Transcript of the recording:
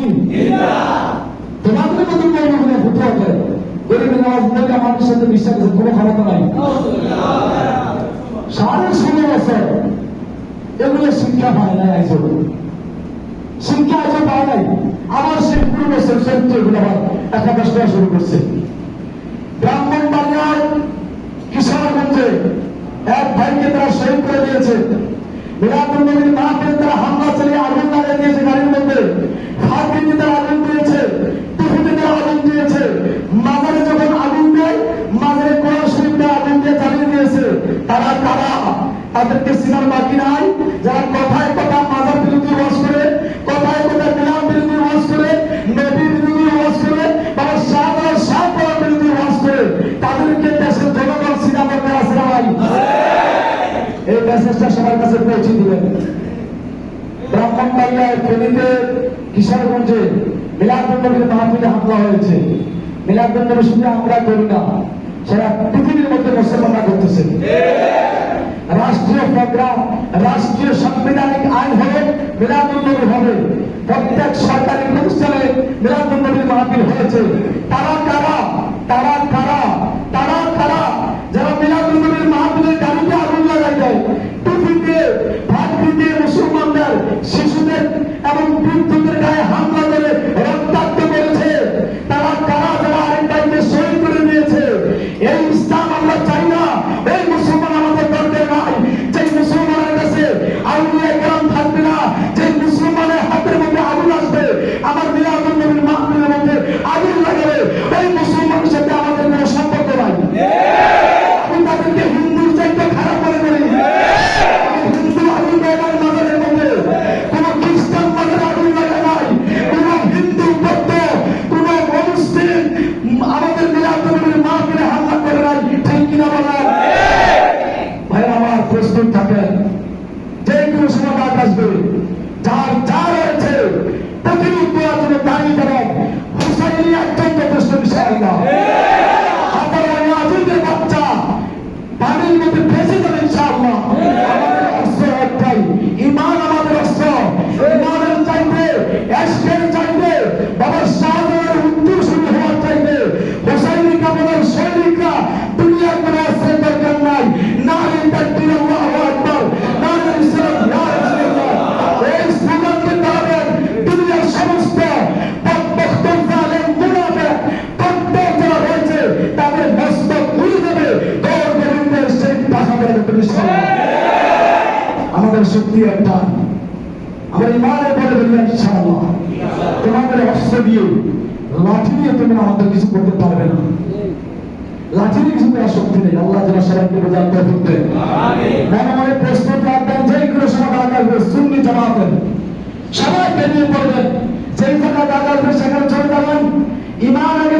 কি তোমাদের মতো কর্মগুলো ফুটে ওঠে গরিব নামাজ মহিলা মানুষের সাথে বিশ্বাসের কোনো ক্ষমতা নাই। সাড়ে ষোলো বছর এগুলো শিক্ষা পায় নাই আইসো শিক্ষা আজও পায় নাই। আবার সেই পুরো বছর এগুলো আবার একাদশ করা শুরু করছে। ব্রাহ্মণ বাংলায় কিশোরগঞ্জে এক ভাইকে তারা শহীদ করে দিয়েছে। মিরাজুল নবীর মাহফিলে তারা হামলা চালিয়ে আগুন লাগিয়ে দিয়েছে গাড়ির মধ্যে ফাঁকিতে তারা আগুন দিয়েছে টুপিতে তারা আগুন দিয়েছে মাজারে যখন আগুন দেয় মাজারে কোরআন শরীফে আগুন দিয়ে জ্বালিয়ে দিয়েছে তারা তারা তাদেরকে সিনার বাকি নাই। যারা কথায় কথা মাজার বিরুদ্ধে ওয়াজ করে, কথায় কথায় বিলাম বিরুদ্ধে ওয়াজ করে, নবী বিরুদ্ধে ওয়াজ করে, বাবা শাহ বিরুদ্ধে করে, তাদেরকে দেশের জনগণ সিনা না ভাই এই মেসেজটা সবার কাছে পৌঁছে দিবেন ফেনীতে মিলাদুন্নবীর মাহফিলে হামলা হয়েছে। মিলাদুন্নবী শুধু আমরা করি না। সারা পৃথিবীর মধ্যে মুসলমানরা করতেছে রাষ্ট্রীয় প্রোগ্রাম, রাষ্ট্রীয় সাংবিধানিক আইন হবে মিলাদুন্নবী হবে। প্রত্যেক সরকারি ডাক আসবে। যার যা রয়েছে প্রতিরোধ করার জন্য দাঁড়িয়ে যাবেন হুসাইনি একজন যথেষ্ট বিষয় না। আপনারা বাচ্চা পানির মধ্যে ভেসে আমাদের শক্তি একটা। আমরা ইমানের পরে বললেন ইনশাআল্লাহ। তোমাদের অস্ত্র দিয়ে লাঠি দিয়ে তুমি আমাদের কিছু করতে পারবে না। লাঠি দিয়ে কিছু করার শক্তি নেই। আল্লাহ যেন সবাইকে বোঝার দেন। মনে মনে রাখবেন যে কোনো সময় দাঁড়া সবাই বেরিয়ে পড়বেন। যেই জায়গায় দাঁড়া সেখানে চলে যাবেন। ইমান আগে